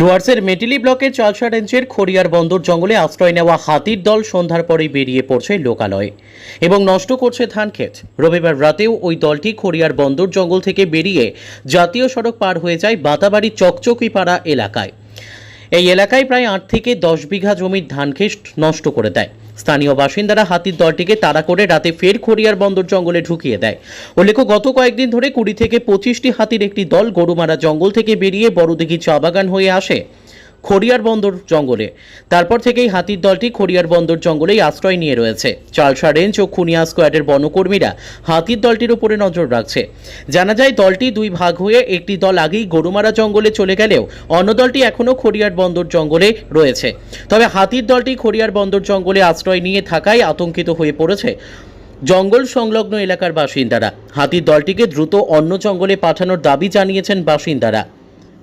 ডুয়ার্সের মেটিলি ব্লকের চালসা রেঞ্জের খড়িয়ার বন্দর জঙ্গলে আশ্রয় নেওয়া হাতির দল সন্ধ্যার পরেই বেরিয়ে পড়ছে লোকালয়ে এবং নষ্ট করছে ধান ক্ষেত। রবিবার রাতেও ওই দলটি খড়িয়ার বন্দর জঙ্গল থেকে বেরিয়ে জাতীয় সড়ক পার হয়ে যায় বাতাবাড়ি চকচকিপাড়া এলাকায়। এই এলাকায় প্রায় আট থেকে দশ বিঘা জমির ধান ক্ষেত নষ্ট করে দেয়। স্থানীয় বাসিন্দারা হাতির দলটিকে তাড়া করে রাতে ফের খড়িয়ার বন্দর জঙ্গলে ঢুকিয়ে দেয়। উল্লেখ্য, গত কয়েকদিন ধরে কুড়ি থেকে পঁচিশটি হাতির একটি দল গরুমারা জঙ্গল থেকে বেরিয়ে বড়দিঘি চা বাগান হয়ে আসে। খড়িয়ার বন্দর জঙ্গলে। তারপর থেকেই হাতির দলটি খড়িয়ার বন্দর জঙ্গলেই আশ্রয় নিয়ে রয়েছে। চালসা রেঞ্জ ও খুনিয়া স্কোয়াডের বনকর্মীরা হাতির দলটির উপরে নজর রাখছে। জানা যায়, দলটি দুই ভাগ হয়ে একটি দল আগেই গরুমারা জঙ্গলে চলে গেলেও অন্য দলটি এখনও খড়িয়ার বন্দর জঙ্গলে রয়েছে। তবে হাতির দলটি খড়িয়ার বন্দর জঙ্গলে আশ্রয় নিয়ে থাকায় আতঙ্কিত হয়ে পড়েছে জঙ্গল সংলগ্ন এলাকার বাসিন্দারা। হাতির দলটিকে দ্রুত অন্য জঙ্গলে পাঠানোর দাবি জানিয়েছেন বাসিন্দারা।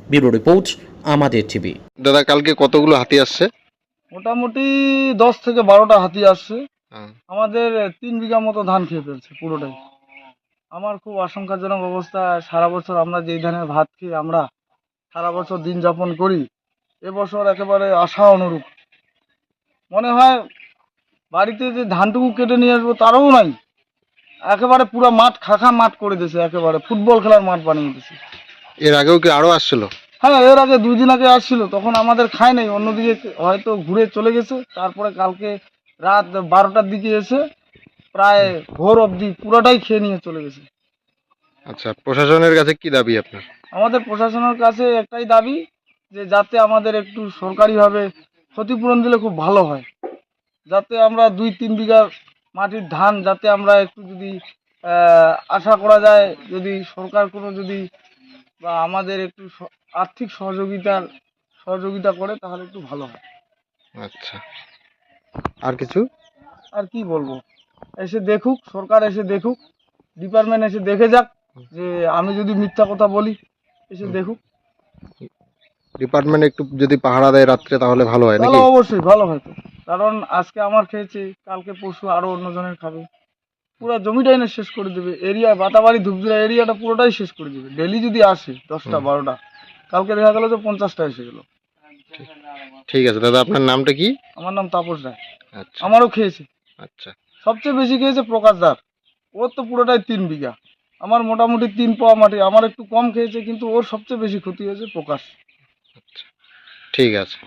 ব্যুরো রিপোর্ট আমাদের টিভি দাদা কালকে কতগুলো হাতি আসছে? মোটামুটি দশ থেকে বারোটা হাতি আসছে। আমাদের তিন বিঘা মতো ধান খেয়ে ফেলছে পুরোটাই। আমার খুব আশঙ্কাজনক অবস্থা সারা বছর আমরা যেই ধানের ভাত খেয়ে আমরা সারা বছর দিন যাপন করি এবছর একেবারে আশা অনুরূপ। মনে হয় বাড়িতে যে ধানটুকু কেটে নিয়ে আসব তারও নাই। একেবারে পুরো মাঠ খাখা মাঠ করে দিয়েছে একেবারে। ফুটবল খেলার মাঠ বানিয়ে দিয়েছে। এর আগেও কি আরও আসছিল? হ্যাঁ এর আগে দুই দিন আগে আসছিল তখন আমাদের খায় নাই অন্যদিকে হয়তো ঘুরে চলে গেছে তারপরে কালকে রাত বারোটার দিকে এসে প্রায় ভোর অবধি পুরোটাই খেয়ে নিয়ে চলে গেছে। আচ্ছা প্রশাসনের কাছে কি দাবি আপনার? আমাদের প্রশাসনের কাছে একটাই দাবি যে যাতে আমাদের একটু সরকারিভাবে ক্ষতিপূরণ দিলে খুব ভালো হয়। যাতে আমরা দুই তিন বিঘা মাটির ধান যাতে আমরা একটু যদি আশা করা যায় যদি সরকার কোনো যদি বা আমাদের একটু স- আর্থিক সহযোগিতার সহযোগিতা করে তাহলে একটু ভালো হয়। আচ্ছা। আর কিছু? আর কি বলব? এসে দেখুক সরকার এসে দেখুক ডিপার্টমেন্ট এসে দেখে যাক যে আমি যদি মিথ্যা কথা বলি এসে দেখুক। ডিপার্টমেন্ট একটু যদি পাহারা দেয় রাত্রে তাহলে ভালো হয় নাকি? তাহলে অবশ্যই ভালো হয়তো কারণ আজকে আমার খেয়েছে কালকে পরশু আরও অন্যজনের খাবে। পুরো জমিটাই না শেষ করে দেবে। এরিয়া বাতাবাড়ি ধুপজুরা এরিয়াটা পুরোটাই শেষ করে দেবে। ডেলি যদি আসে দশটা বারোটা কালকে দেখা গেল যে পঞ্চাশটা এসে গেল। ঠিক আছে দাদা আপনার নামটা কি? আমার নাম তাপস রায়। আচ্ছা। আমারও খেয়েছে। আচ্ছা। সবচেয়ে বেশি খেয়েছে প্রকাশদার ওর তো পুরোটাই তিন বিঘা। আমার মোটামুটি তিন পোয়া মাটি। আমার একটু কম খেয়েছে কিন্তু ওর সবচেয়ে বেশি ক্ষতি হয়েছে প্রকাশ। আচ্ছা। ঠিক আছে।